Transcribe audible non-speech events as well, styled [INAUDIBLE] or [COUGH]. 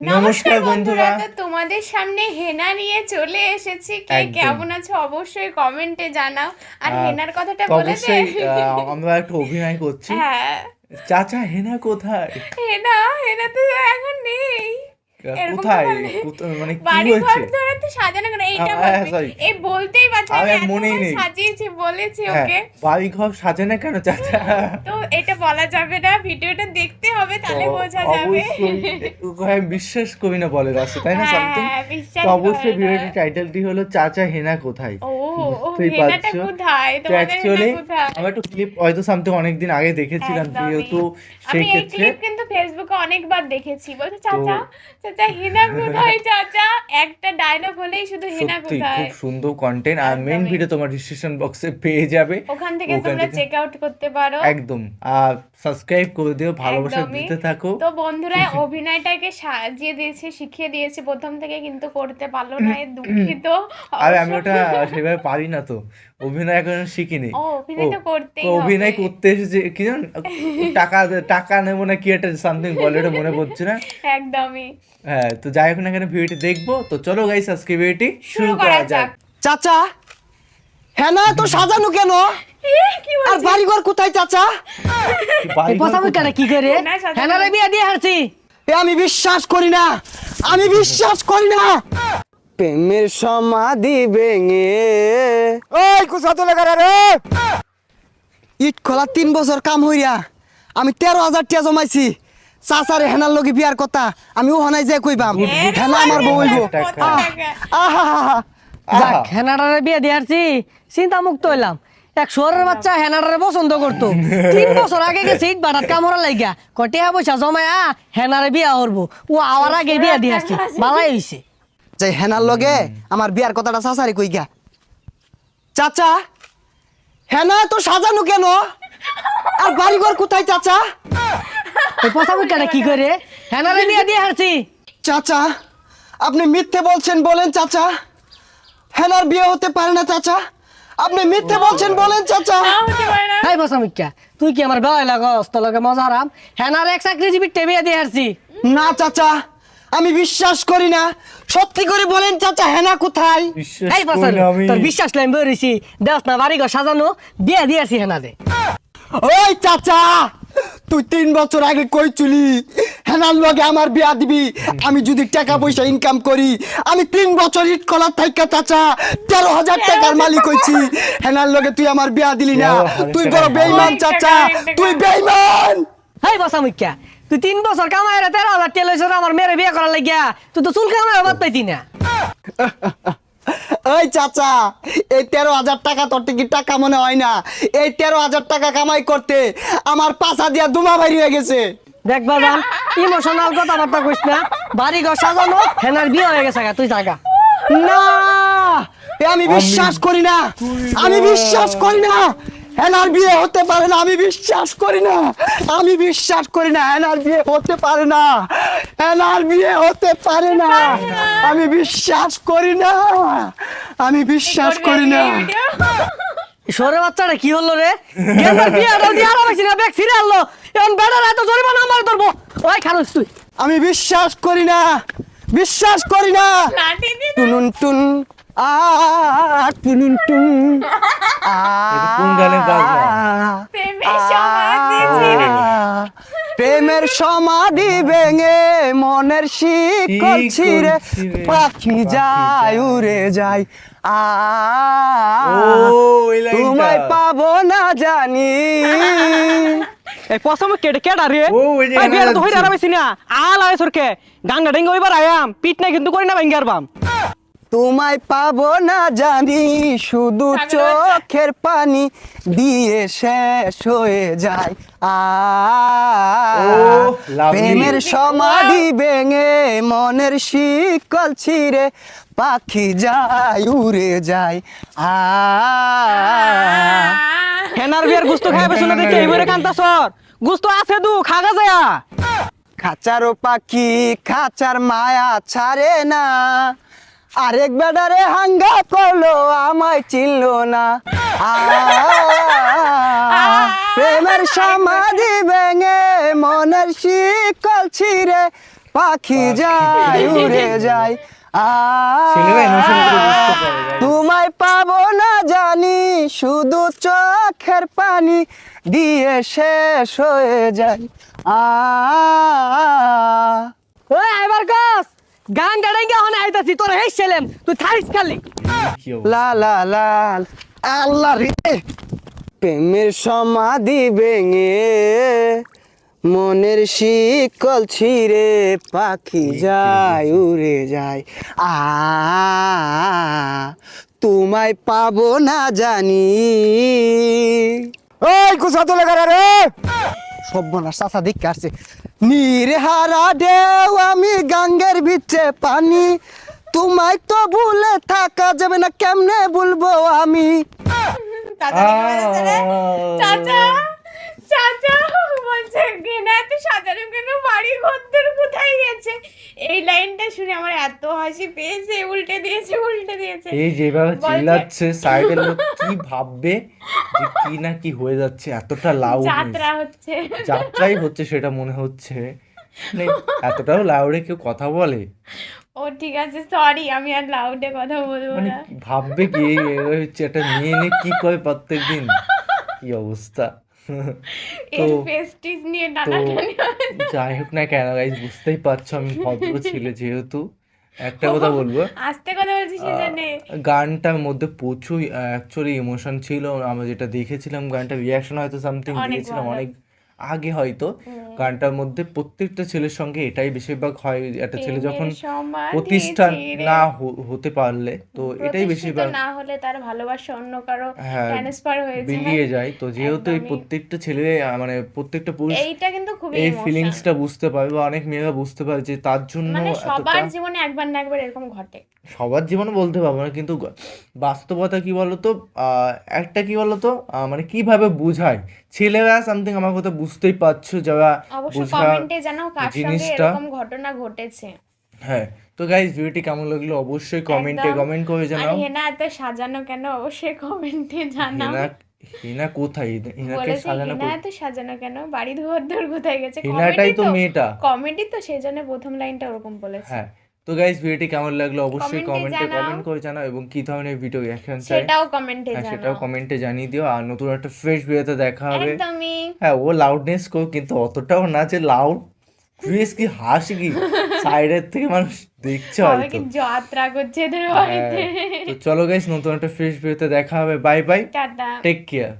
নমস্কার বন্ধুরা। তো তোমাদের সামনে হেনা নিয়ে চলে এসেছি। কে কেমন আছো অবশ্যই কমেন্টে জানাও। আর হেনার কথাটা বলে দে। আমরা একটু অভিনয় করছি। হ্যাঁ। চাচা হেনা কোথায়? হেনা হেনা তো এখন নেই। কোথায়? মানে কি বাড়ি ঘর হয়েছে তো সাজানো কেন এইটা আহ, হ্যাঁ, বলবি। sorry. এই বলতেই পারছি আমি মনেই নেই। সাজিয়েছি বলেছি হ্যাঁ ওকে। বাড়ি ঘর সাজে না কেন চাচা? তো এটা বলা যাবে না ভিডিওটা দেখতে হবে তাহলে তো বোঝা যাবে। আমি বিশ্বাস করি না বলে রাস্তা তাই না হ্যাঁ, সামথিং হ্যাঁ, তো অবশ্যই। ভিডিওটির টাইটেলটি হলো চাচা হেনা কোথায়? বুঝতেই হেনাটা পারছ। কোথায়? তো অ্যাকচুয়ালি হেনা একটু ক্লিপ হয়তো সামথিং অনেকদিন আগে দেখেছিলাম যেহেতু সেই ক্ষেত্রে ক্লিপ কিন্তু ফেসবুকে অনেকবার দেখেছি। বলছে চাচা চাচা হেনা [LAUGHS] কোথায়? চাচা একটা ডায়লগ হলেই শুধু হেনা কোথায় খুব সুন্দর কন্টেন্ট আর মেইন ভিডিও তোমার ডিসক্রিপশন বক্সে পেয়ে যাবে। ওখান থেকে তোমরা চেক আউট করতে পারো। একদম। আর সাবস্ক্রাইব করে দিও ভালোবাসা দিতে থাকো। তো বন্ধুরা [LAUGHS] অভিনয়টাকে সাজিয়ে দিয়েছে শিখিয়ে দিয়েছে। প্রথম থেকে কিন্তু করতে পারল না [CLEARS THROAT] দুঃখিত। আর আমি ওটা সেভাবে পারি না তো। অভিনয় এখন শিখিনি। অভিনয়। করতে এসেছে কি জান? টাকা টাকা নেব না কি একটা সামথিং বলে ওটা মনে পড়ছে না। একদমই। হ্যাঁ তো যাই হোক না কেন ভিডিওটি দেখব। তো চলো গাইস আজকে ভিডিওটি শুরু করা যাক। চাচা হ্যাঁ না তো সাজানো কেন? আর বাড়িঘর কোথায় চাচা? কি বাড়ি ঘর পসামি কোথায়? কাটা কি করে না, সাজানো। বিয়া দিয়ে হারছি আমি বিশ্বাস করি না। আমি বিশ্বাস করি না। প্রেমের সমাধি ভেঙে। ওই কুসা তো লেখা রে? ইট খোলা তিন বছর কাম হইয়া আমি তেরো হাজার টিয়া জমাইছি। চাচারে হেনার লগে বিয়ার কথা আমি ওখানে যাই কইবাম। হেনা আমার বউ হইব? যাক হেনাডারে বিয়া দিয়ে হারছি চিন্তা মুক্ত হইলাম। এক শহরের বাচ্চা হেনাডারে পছন্দ করতো। তিন বছর আগে গেছে ইট বাটাত কামড়া লাইগা। কটিয়া পয়সা জমায়া হেনারে বিয়া করব। ও আওয়ার আগে বিয়া দিয়ে হারছি বালাই হইছে। যে হেনার লগে আমার বিয়ার কথাটা চাচারি কই গা চাচা হেনা তো সাজানো কেন? আর বাড়িঘর কোথায় চাচা? ওই পসামি কাটা কি করে? হেনারে বিয়া দিয়ে হারছি চাচা আপনি মিথ্যে বলছেন বলেন চাচা। হেনার বিয়ে হতে পারে না চাচা। আপনি মিথ্যে বলছেন বলেন চাচা। হাই পসামিকা তুই কি আমার বেলায় লাগস? তোর লগে মজা হারাম? হেনারে এক চাকরিজীবী বিয়া দিয়ে হারছি না চাচা আমি বিশ্বাস করি না। সত্যি করে বলেন চাচা হেনা কোথায়? বিশ্বাস এই করি আমি। তোর বিশ্বাস লাইন বেরিয়েছি দেখ না বাড়ি ঘর সাজানো বিয়া দিয়ে হারছি হেনারে ওই চাচা তুই তিন বছর আগে কই চুলি? হেনার লগে আমার বিয়া দিবি। আমি যদি টাকা পয়সা ইনকাম করি আমি তিন বছর ইট কলার থাইকা চাচা তেরো হাজার টাকার মালিক হইছি হেনার লগে তুই আমার বিয়া দিলি না। তুই বড় বেইমান চাচা। তুই বেইমান! হাই বসামিকা তুই তিন বছর কামাই রে তেরো হাজার তেল হয়েছে আমার মেয়ের বিয়ে করার লাগিয়া। তুই তো চুল কামাই বাদ পাইতি না। [LAUGHS] ওই চাচা এই তেরো হাজার টাকা তোর কি টাকা মনে হয় না। এই তেরো হাজার টাকা কামাই করতে আমার পাশা দিয়া দুমা বাইরে হয়ে গেছে। দেখবা যান ইমোশনাল কথাবার্তা কইস না। বাড়ি ঘর সাজানো হেনার বিয়ে হয়ে গেছে তুই জাগা না এ আমি বিশ্বাস করি না। আমি বিশ্বাস করি না। হেনার বিয়ে হতে পারে না আমি বিশ্বাস করি না। আমি বিশ্বাস করি না হেনার বিয়ে হতে পারে না। হেনার বিয়ে হতে পারে না। আমি বিশ্বাস করি না। আমি বিশ্বাস করি না? সরে বাচ্চাটা কি হলো রে? গেন্দার বিয়েটাও দিয়ে আরাম হয়েছি না ব্যাগ ফিরে আনলো। এখন বেড়ার এত জরিমানা আমার ধরবো। ওই খারুস তুই। আমি বিশ্বাস করি না। বিশ্বাস করি না। টুনুন টুন টুনুন টুন। কোন গানের প্রেমের সমাধি ভেঙে। মনের শিকল ছিঁড়ে পাখি যায় উড়ে যায়। আ তোমায় পাবো না জানি। এই পছন্দ কেটে রে? তো হইরা। না আল আয় সরকে গাঙ্গা ডেঙ্গা ওইবার আয়াম। পিট না কিন্তু করি না ভাঙ্গার বাম। তোমায় পাবো না জানি শুধু চোখের পানি দিয়ে শেষ হয়ে যায়। আ ও, প্রেমের সমাধি ভেঙে মনের শিকল ছিঁড়ে পাখি যায় উড়ে যায়। আ হেনার বিয়ার গুস্ত খাই বসে না দেখে এইবারে কান্তাছর গুস্ত আছে দু খাগা যায়া। খাঁচারও পাখি খাঁচার মায়া ছাড়ে না। আরেক বেডারে হাঙ্গা করল আমায় চিনলো না। আ, প্রেমের সমাধি ভেঙে মনের শিকল ছিঁড়ে পাখি যায় উড়ে যায়। তোমায় পাবো না জানি শুধু চোখের পানি দিয়ে শেষ হয়ে যায়। আ ওই আইবার কস। গান গাড়াই গা হনে আইতাছি তোর হেই ছেলেম তুই থাইস খালি। লা লা লা আল্লাহ রে। প্রেমের সমাধি ভেঙে মনের শিকল ছিঁড়ে পাখি যায় উড়ে যায়। আ তোমায় পাবো না জানি। ওই কুসাতো লাগা রে? সব্বনাশ চাচা দেখে আসছে। নিরহারা দেও আমি গাঙ্গের ভিতরে পানি। তোমায় তো ভুলে থাকা যাবে না কেমনে বলব আমি? চাচা। চাচা বলছে কেনা এত সাজানো কেন? বাড়ি ঘরদের কোথায় গেছে? এই লাইনটা শুনে আমার এত হাসি পেয়েছে উল্টে দিয়েছে উল্টে দিয়েছে। এই যেভাবে চিল্লাচ্ছে সাইডের লোক কি ভাববে যে কি না কি হয়ে যাচ্ছে এতটা লাউড যাত্রা হচ্ছে। যাত্রাই হচ্ছে সেটা মনে হচ্ছে। মানে এতটাও লাউডে কেউ কথা বলে? ও ঠিক আছে সরি আমি আর লাউডে কথা বলব মানে না। ভাববে কি হচ্ছে একটা মেয়ে নিয়ে কি করে প্রত্যেক দিন কি অবস্থা? তো যাই হোক না কেন গাইজ বুঝতেই পারছ আমি ভদ্র ছেলে যেহেতু। একটা কথা বলব। আস্তে কথা বলছি সে জানে গানটার মধ্যে প্রচুর অ্যাকচুয়ালি ইমোশন ছিল। আমরা যেটা দেখেছিলাম গানটা রিয়াকশন হয়তো সামথিং দিয়েছিলাম অনেক আগে হয়তো গানটার মধ্যে প্রত্যেকটা ছেলের সঙ্গে এটাই বেশিরভাগ হয় একটা ছেলে যখন প্রতিষ্ঠান না হতে পারলে তো এটাই বেশিরভাগ না হলে তার ভালোবাসা অন্য কারও ট্রান্সফার হয়ে। বেরিয়ে যায়। যায় তো যেহেতু এই প্রত্যেকটা ছেলে মানে প্রত্যেকটা পুরুষ এইটা কিন্তু খুবই এই ফিলিংসটা বুঝতে পারে বা অনেক মেয়েরা বুঝতে পারে যে তার জন্য মানে সবার জীবনে একবার না একবার এরকম ঘটে। সবার জীবনে বলতে পারব না কিন্তু বাস্তবতা কি বলতো? আহ, একটা কি বলতো? মানে কীভাবে বুঝায়? ছেলেরা সামথিং আমার কথা বুঝতেই পারছ যারা অবশ্য বোঝা কমেন্টে জানাও কার সঙ্গে জিনিসটা। এরকম ঘটনা ঘটেছে। হ্যাঁ তো গাইজ ভিডিওটি কেমন লাগল অবশ্যই কমেন্টে একদম। কমেন্ট করে আর জানাও হেনা এত সাজানো কেন? অবশ্যই কমেন্টে জানাও। হিনা হিনা কোথায়? হিনা- হিনাকে বলেছে সাজানো হেনা এত সাজানো কেন? বাড়ি ধোয়ার দূর কোথায় গেছে? হিনাটাই তো মেয়েটা। কমেডি তো সেই জন্য প্রথম লাইনটা ওরকম বলেছে। হ্যাঁ তো গাইজ ভিডিওটি কেমন লাগল অবশ্যই কমেন্টে কমেন্ট করে জানাও এবং কি ধরনের ভিডিও রিঅ্যাকশন চাই। সেটাও কমেন্টে হ্যাঁ সেটাও কমেন্টে জানিয়ে দিও। আর নতুন একটা ফ্রেশ ভিডিওতে দেখা হবে। একদমই। হ্যাঁ ও লাউডনেস কো কিন্তু অতটাও না যে লাউড প্লিজ কি হাসি কি সাইডের থেকে মানুষ দেখছে হয়তো। কি যাত্রা করছে এদের বাড়িতে। হ্যাঁ তো চলো গাইস নতুন একটা ফ্রেশ ভিডিওতে দেখা হবে। Bye bye tata. Take care